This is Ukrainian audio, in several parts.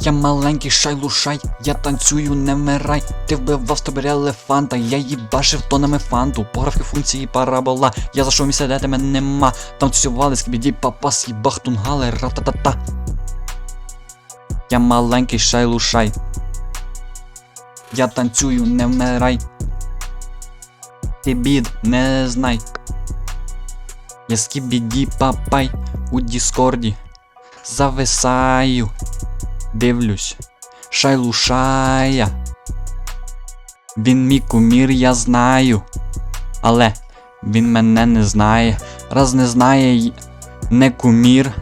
Я маленький шайлушай, я танцюю, не вмирай. Ти вбивав тобі елефанта, я їбашив тонами фанту. Пографки функції парабола. Я зайшов місце, де тебе нема. Там тусували скібіді папас, їбах тунгали, рататата. Я маленький шайлушай. Я танцюю, не вмирай. Ти бід, не знай. Я скібіді папай у Діскорді. Зависаю. Дивлюсь. Шайлушая. Він мій кумір, я знаю. Але він мене не знає. Раз не знає, не кумір.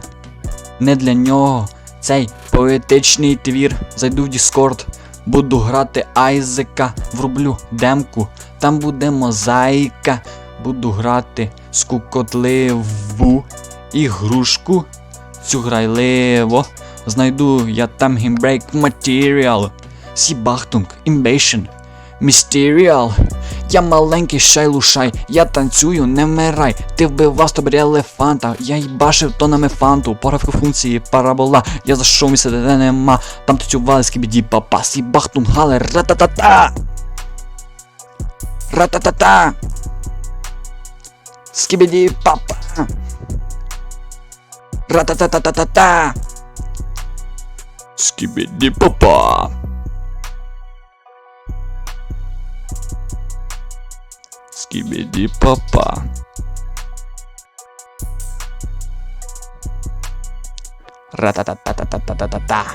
Не для нього цей поетичний твір. Зайду в Діскорд, буду грати Айзека, врублю демку, там буде мозаїка. Буду грати скукотливу ігрушку. Цю грайливо. Знайду я там гімбрейк матеріал. Сібахтунг, імбейшн, містеріал. Я маленький шайлушай, я танцюю, не вмирай. Ти вбивав тобі елефанта, я їбашив тонами фанту, поравки функції парабола, я зайшов місце, де нема. Там танцювали скібіді папа, сібахтунг, гале, рататата. Рататата. Скібіді папа. Рататататата. Скибиди папа. Скибиди папа. Рататататататата.